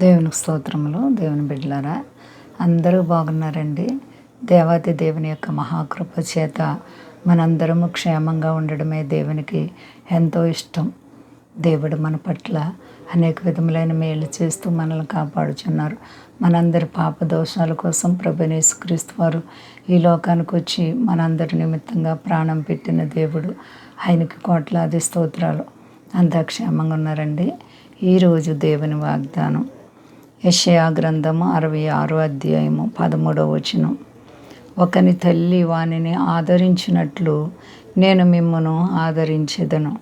దేవుని స్తోత్రములు దేవుని బిడ్డలారా. అందరూ బాగున్నారండి. దేవాది దేవుని యొక్క మహాకృప చేత మనందరము క్షేమంగా ఉండడమే దేవునికి ఎంతో ఇష్టం. దేవుడు మన పట్ల అనేక విధములైన మేలు చేస్తూ మనల్ని కాపాడుచున్నారు. మనందరి పాప దోషాల కోసం ప్రభునేసు క్రీస్తు వారు ఈ లోకానికి వచ్చి మనందరి నిమిత్తంగా ప్రాణం పెట్టిన దేవుడు ఆయనకి కోట్లాది స్తోత్రాలు. అంతా క్షేమంగా ఉన్నారండి. ఈరోజు దేవుని వాగ్దానం. యషయా గ్రంథము అరవై ఆరో అధ్యాయము పదమూడవ వచనం. ఒకని తల్లి వానిని ఆదరించినట్లు నేను మిమ్మను ఆదరించేదను.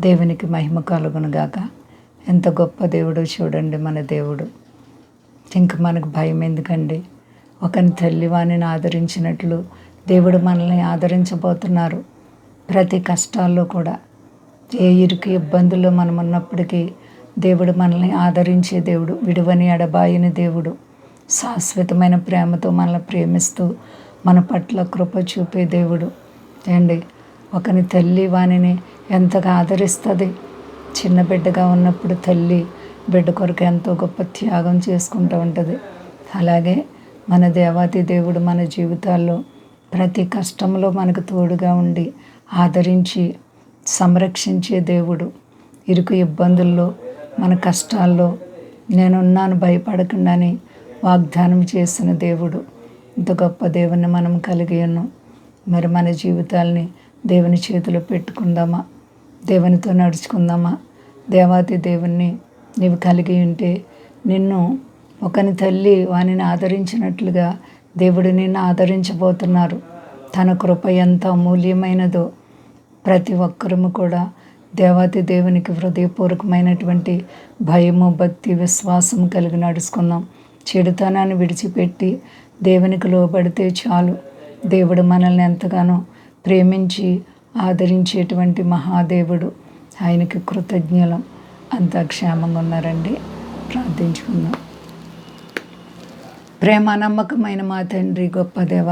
దేవునికి మహిమ కలుగునుగాక ఎంత గొప్ప దేవుడు చూడండి మన దేవుడు. ఇంక మనకు భయం ఎందుకండి? ఒకని తల్లి వాణిని ఆదరించినట్లు దేవుడు మనల్ని ఆదరించబోతున్నారు. ప్రతి కష్టాల్లో కూడా ఏ ఇరుకు ఇబ్బందుల్లో మనం ఉన్నప్పటికీ దేవుడు మనల్ని ఆదరించే దేవుడు విడువని అడబాయిని దేవుడు. శాశ్వతమైన ప్రేమతో మనల్ని ప్రేమిస్తూ మన పట్ల కృప చూపే దేవుడు. ఏండి ఒకని తల్లి వానిని ఎంతగా ఆదరిస్తుంది? చిన్న బిడ్డగా ఉన్నప్పుడు తల్లి బిడ్డ కొరకు ఎంతో గొప్ప త్యాగం చేసుకుంటూ ఉంటుంది. అలాగే మన దేవాతి దేవుడు మన జీవితాల్లో ప్రతి కష్టంలో మనకు తోడుగా ఉండి ఆదరించి సంరక్షించే దేవుడు. ఇరుకు ఇబ్బందుల్లో మన కష్టాల్లో నేనున్నాను భయపడకుండాని వాగ్దానం చేసిన దేవుడు. ఇంత గొప్ప దేవుని మనం కలిగి ఉన్నాం. మరి మన జీవితాల్ని దేవుని చేతిలో పెట్టుకుందామా? దేవునితో నడుచుకుందామా? దేవాతి దేవుణ్ణి నీవు కలిగి ఉంటే నిన్ను ఒకని తల్లి వానిని ఆదరించినట్లుగా దేవుడు నిన్ను ఆదరించబోతున్నారు. తన కృప ఎంత అమూల్యమైనదో ప్రతి ఒక్కరము కూడా దేవాది దేవునికి హృదయపూర్వకమైనటువంటి భయము భక్తి విశ్వాసం కలిగి నడుచుకుందాం చెడుతనాన్ని విడిచిపెట్టి దేవునికి లోబడితే చాలు. దేవుడు మనల్ని ఎంతగానో ప్రేమించి ఆదరించేటువంటి మహాదేవుడు. ఆయనకి కృతజ్ఞలం. అంతా క్షేమంగా ఉన్నారండి. ప్రార్థించుకుందాం. ప్రేమ నమ్మకమైన మా తండ్రి గొప్ప దేవ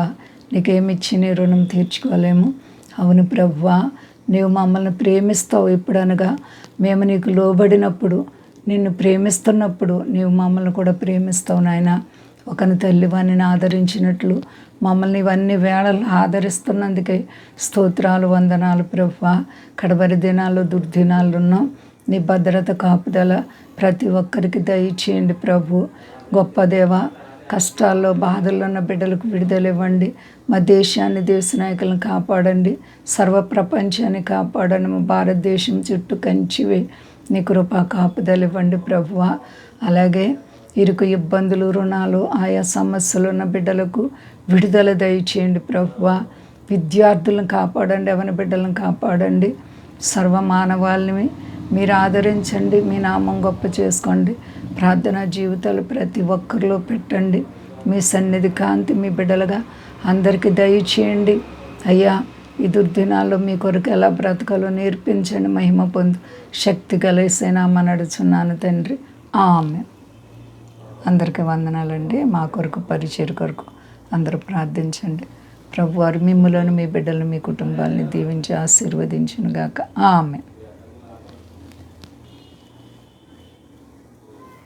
నీకేమిచ్చి నీ రుణం తీర్చుకోలేము. అవును ప్రభువా నీవు మమ్మల్ని ప్రేమిస్తావు ఎప్పుడనగా మేము నీకు లోబడినప్పుడు నిన్ను ప్రేమిస్తున్నప్పుడు నీవు మమ్మల్ని కూడా ప్రేమిస్తావు నాయన. ఒకని తల్లి వాణిని ఆదరించినట్లు మమ్మల్ని ఇవన్నీ వేళలు ఆదరిస్తున్నందుకే స్తోత్రాలు వందనాలు ప్రభు కడబరి దినాలు దుర్దినాలు ఉన్నాం నీ భద్రత కాపుదల ప్రతి ఒక్కరికి దయచేయండి ప్రభు. గొప్ప దేవ కష్టాల్లో బాధల్లో ఉన్న బిడ్డలకు విడుదల ఇవ్వండి. మా దేశాన్ని దేశ నాయకులను కాపాడండి. సర్వ ప్రపంచాన్ని కాపాడండి. మా భారతదేశం చుట్టూ కంచివే. నీ కృపా కాపుదలు ఇవ్వండి ప్రభువ. అలాగే ఇరుకు ఇబ్బందులు రుణాలు ఆయా సమస్యలు ఉన్న బిడ్డలకు విడుదల దయచేయండి ప్రభువ. విద్యార్థులను కాపాడండి ఎవరి బిడ్డలను కాపాడండి. సర్వ మానవాళ్ళని మీరు ఆదరించండి మీ నామం గొప్ప చేసుకోండి. ప్రార్థన జీవితాలు ప్రతి ఒక్కరిలో పెట్టండి. మీ సన్నిధి కాంతి మీ బిడ్డలుగా అందరికీ దయచేయండి. అయ్యా ఈ దుర్దినాల్లో మీ కొరకు ఎలా బ్రతకాలో నేర్పించండి మహిమ పొందు శక్తి కలిసేనామా నడుచున్నాను తండ్రి. ఆమె అందరికీ వందనాలండి. మా కొరకు పరిచయం కొరకు అందరూ ప్రార్థించండి. ప్రభువారు మిమ్మలను మీ బిడ్డలు మీ కుటుంబాలని దీవించి ఆశీర్వదించునుగాక. ఆమె